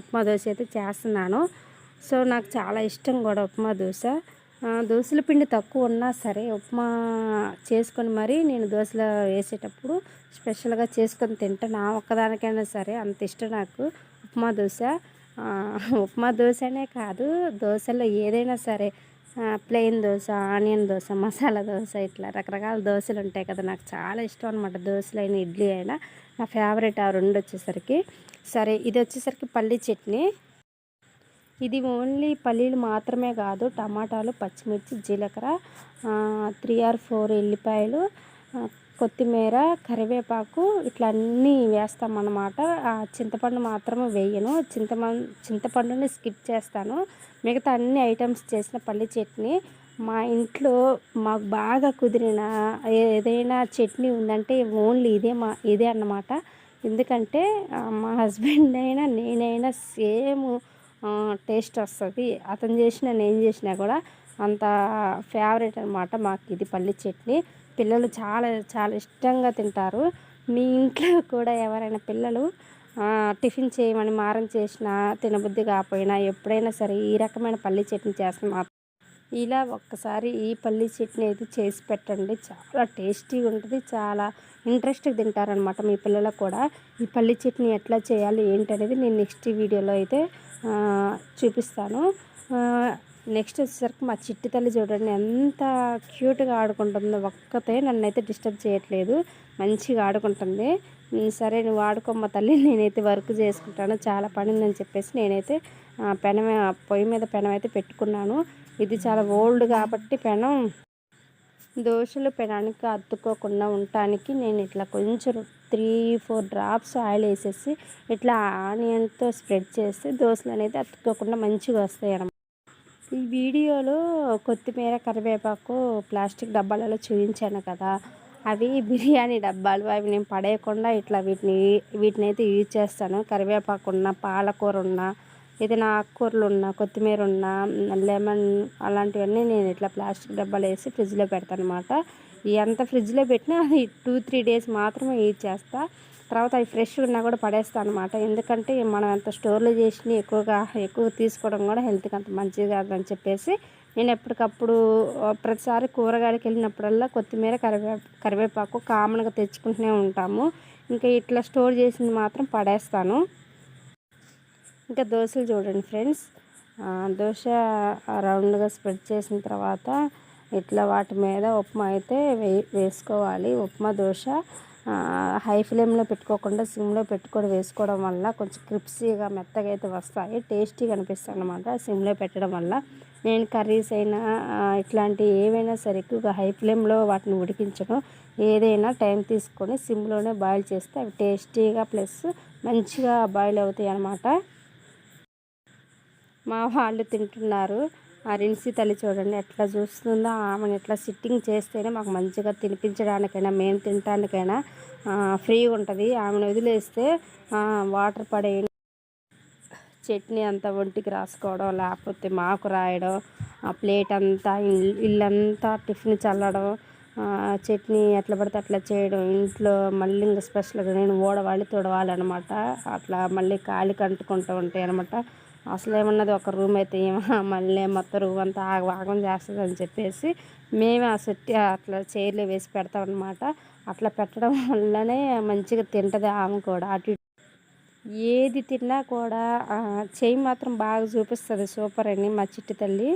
ఉప్మా దోశ అయితే చేస్తున్నాను. సో నాకు చాలా ఇష్టం కూడా ఉప్మా దోశ. దోశల పిండి తక్కువ ఉన్నా సరే ఉప్మా చేసుకొని మరీ నేను దోశలో వేసేటప్పుడు స్పెషల్గా చేసుకొని తింటాను నా ఒక్కదానికైనా సరే అంత ఇష్టం నాకు ఉప్మా దోశ. ఉప్మా దోశనే కాదు దోశలో ఏదైనా సరే ప్లెయిన్ దోశ ఆనియన్ దోశ మసాలా దోశ ఇట్లా రకరకాల దోశలు ఉంటాయి కదా. నాకు చాలా ఇష్టం అనమాట దోశలు అయినా ఇడ్లీ అయినా. నా ఫేవరెట్ ఆ రెండు వచ్చేసరికి. సరే ఇది వచ్చేసరికి పల్లీ చట్నీ. ఇది ఓన్లీ పల్లీలు మాత్రమే కాదు టమాటాలు పచ్చిమిర్చి జీలకర్ర త్రీ ఆర్ ఫోర్ ఎల్లిపాయలు కొత్తిమీర కరివేపాకు ఇట్లా అన్నీ వేస్తామన్నమాట. చింతపండు మాత్రమే వేయను. చింతపండు చింతపండుని స్కిప్ చేస్తాను. మిగతా అన్ని ఐటమ్స్ చేసిన పల్లి చట్నీ. మా ఇంట్లో మాకు బాగా కుదిరిన ఏదైనా చట్నీ ఉందంటే ఓన్లీ ఇదే మా ఇదే అన్నమాట. ఎందుకంటే మా హస్బెండ్ అయినా నేనైనా సేమ్ టేస్ట్ వస్తుంది. అతను చేసినా నేను చేసినా కూడా అంత ఫేవరెట్ అనమాట మాకు ఇది పల్లి చట్నీ. పిల్లలు చాలా చాలా ఇష్టంగా తింటారు. మీ ఇంట్లో కూడా ఎవరైనా పిల్లలు టిఫిన్ చేయమని మారం చేసినా తినబుద్ధి కాకపోయినా ఎప్పుడైనా సరే ఈ రకమైన పల్లి చట్నీ చేస్తాం ఇలా ఒక్కసారి ఈ పల్లి చట్నీ అయితే చేసి పెట్టండి. చాలా టేస్టీగా ఉంటుంది. చాలా ఇంట్రెస్ట్గా తింటారనమాట మీ పిల్లలకు కూడా. ఈ పల్లి చట్నీ ఎట్లా చేయాలి ఏంటనేది నేను నెక్స్ట్ వీడియోలో అయితే చూపిస్తాను. నెక్స్ట్ వచ్చేసరికి మా చిట్టి తల్లి చూడండి ఎంత క్యూట్గా ఆడుకుంటుందో. ఒక్కతే నన్నైతే డిస్టర్బ్ చేయట్లేదు. మంచిగా ఆడుకుంటుంది. సరే నువ్వు ఆడుకోమ్మ తల్లి నేనైతే వర్క్ చేసుకుంటాను చాలా పని ఉందని చెప్పేసి నేనైతే పెనం పొయ్యి మీద పెనం అయితే పెట్టుకున్నాను. ఇది చాలా ఓల్డ్ కాబట్టి పెనం దోశలు పెనానికి అద్దుకోకుండా ఉండటానికి నేను ఇట్లా కొంచెం త్రీ ఫోర్ డ్రాప్స్ ఆయిల్ వేసేసి ఇట్లా ఆనియన్తో స్ప్రెడ్ చేస్తే దోశలు అనేది అతుక్కోకుండా మంచిగా వస్తాయి అన్నమాట ఈ వీడియోలో కొత్తిమీర కరివేపాకు ప్లాస్టిక్ డబ్బాలలో చూపించాను కదా. అవి బిర్యానీ డబ్బాలు. అవి నేను పడేయకుండా ఇట్లా వీటిని వీటిని అయితే యూజ్ చేస్తాను. కరివేపాకు ఉన్న పాలకూర ఉన్న ఏదైనా ఆకుకూరలు ఉన్న కొత్తిమీర ఉన్న లెమన్ అలాంటివన్నీ నేను ఇట్లా ప్లాస్టిక్ డబ్బాలు వేసి ఫ్రిడ్జ్లో పెడతాను అనమాట ఎంత ఫ్రిడ్జ్లో పెట్టినా అది టూ త్రీ డేస్ మాత్రమే యూజ్ చేస్తాను తర్వాత అవి ఫ్రెష్గా ఉన్నా కూడా పడేస్తాను అనమాట ఎందుకంటే మనం ఎంత స్టోర్లు చేసి ఎక్కువగా ఎక్కువ తీసుకోవడం కూడా హెల్త్కి అంత మంచిది కాదని చెప్పేసి నేను ఎప్పటికప్పుడు ప్రతిసారి కూరగాయలకు వెళ్ళినప్పుడల్లా కొత్తిమీర కరివే కరివేపాకు కామన్గా తెచ్చుకుంటూనే ఉంటాము. ఇంకా ఇట్లా స్టోర్ చేసింది మాత్రం పడేస్తాను. ఇంకా దోశలు చూడండి ఫ్రెండ్స్ దోశ రౌండ్గా స్ప్రెడ్ చేసిన తర్వాత ఇట్లా వాటి మీద ఉప్మా అయితే వే వేసుకోవాలి. ఉప్మా దోశ హై ఫ్లేమ్లో పెట్టుకోకుండా సిమ్లో పెట్టుకొని వేసుకోవడం వల్ల కొంచెం క్రిప్సీగా మెత్తగా అయితే వస్తాయి. టేస్టీగా అనిపిస్తాయి అనమాట సిమ్లో పెట్టడం వల్ల. నేను కర్రీస్ అయినా ఇట్లాంటి ఏవైనా సరే ఎక్కువగా హై ఫ్లేమ్లో వాటిని ఉడికించడం ఏదైనా టైం తీసుకొని సిమ్లోనే బాయిల్ చేస్తే అవి టేస్టీగా ప్లస్ మంచిగా బాయిల్ అవుతాయి అన్నమాట. మా వాళ్ళు తింటున్నారు. ఆ రిన్సి తల్లి చూడండి ఎట్లా చూస్తుందో ఆమెను ఎట్లా సిట్టింగ్ చేస్తేనే మాకు మంచిగా తినిపించడానికైనా మేము తినడానికైనా ఫ్రీగా ఉంటుంది. ఆమెను వదిలేస్తే వాటర్ పడే చట్నీ అంతా ఒంటికి రాసుకోవడం లేకపోతే మాకు రాయడం ఆ ప్లేట్ అంతా ఇల్లంతా టిఫిన్ చల్లడం చట్నీ ఎట్లా పడితే అట్లా చేయడం ఇంట్లో మళ్ళీ ఇంకా స్పెషల్గా నేను ఓడవాలి తొడవాలన్నమాట అట్లా మళ్ళీ కాలి కంటుకుంటూ ఉంటాయి అనమాట అసలు ఏమన్నది ఒక రూమ్ అయితే ఏమో మళ్ళీ మొత్తం రూమ్ అంతా ఆగవాగం చేస్తుంది అని చెప్పేసి మేమే ఆ సెట్ అట్లా చైర్లు వేసి పెడతాం అనమాట అట్లా పెట్టడం వల్లనే మంచిగా తింటుంది ఆమె కూడా. అటు ఏది తిన్నా కూడా చేయి మాత్రం బాగా చూపిస్తుంది. సూపర్ అని మా చిట్టి తల్లి.